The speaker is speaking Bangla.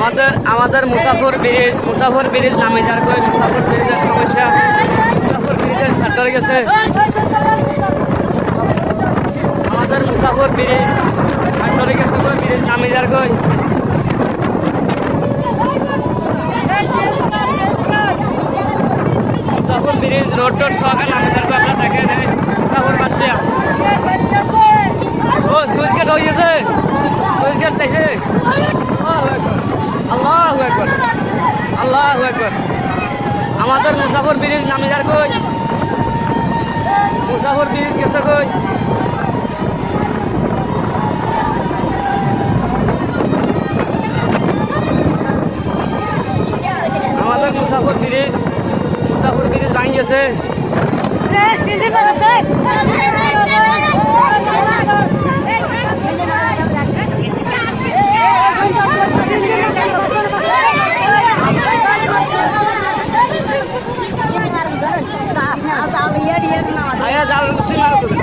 আমাদের আমাদের মুসাফর ব্রিজ মুসাফর ব্রিজ নামে যার কই মুসাফর ব্রিজের সমস্যা। মুসাফর ব্রিজের শাটার গেছে। আমাদের মুসাফর ব্রিজ শাটার গেছে ব্রিজ নামে যার কই মুসাফর ব্রিজ রোড টোড সকাল নামে যার কই আপনার দেখে দেয় মুসাফর পাশিয়া ও, সুইচ গেট হয়ে গেছে। সুইচ গেট দেখে। আল্লাহ একবার আল্লাহ একবার আমাদের মুসাফর ব্রিজ নামে যার কই? মুসাফর ব্রিজ গেছে কই? আমাদের মুসাফর ব্রিজ মুসাফর ব্রিজ ভাঙি ಮಾಡ್ತದೆ